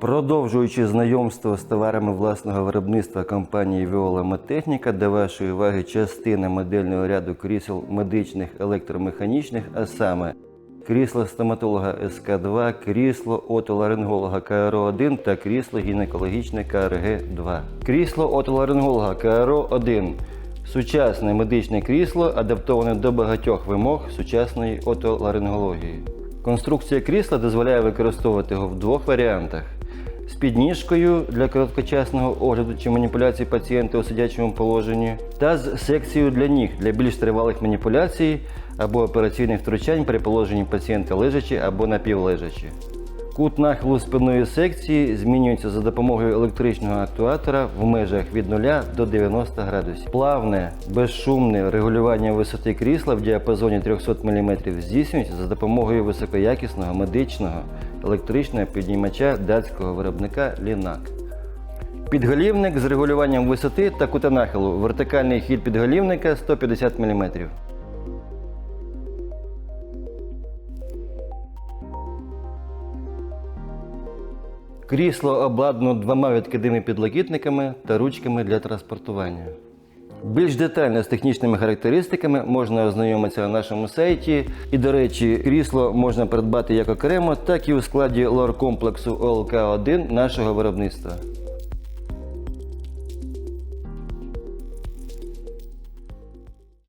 Продовжуючи знайомство з товарами власного виробництва компанії Viola Медтехніка, до вашої уваги частина модельного ряду крісел медичних електромеханічних, а саме крісло стоматолога СК2, крісло отоларинголога КРО1 та крісло гінекологічне КРГ2. Крісло отоларинголога КРО1 сучасне медичне крісло, адаптоване до багатьох вимог сучасної отоларингології. Конструкція крісла дозволяє використовувати його в двох варіантах: з підніжкою для короткочасного огляду чи маніпуляцій пацієнта у сидячому положенні, та з секцією для ніг для більш тривалих маніпуляцій або операційних втручань при положенні пацієнта лежачи або напівлежачи. Кут нахилу спинної секції змінюється за допомогою електричного актуатора в межах від 0 до 90 градусів. Плавне, безшумне регулювання висоти крісла в діапазоні 300 мм здійснюється за допомогою високоякісного медичного електричного піднімача датського виробника Linac. Підголівник з регулюванням висоти та кута нахилу. Вертикальний хід підголівника 150 мм. Крісло обладнано двома відкидними підлокітниками та ручками для транспортування. Більш детально з технічними характеристиками можна ознайомитися на нашому сайті. І, до речі, крісло можна придбати як окремо, так і у складі лор-комплексу ОЛК-1 нашого виробництва.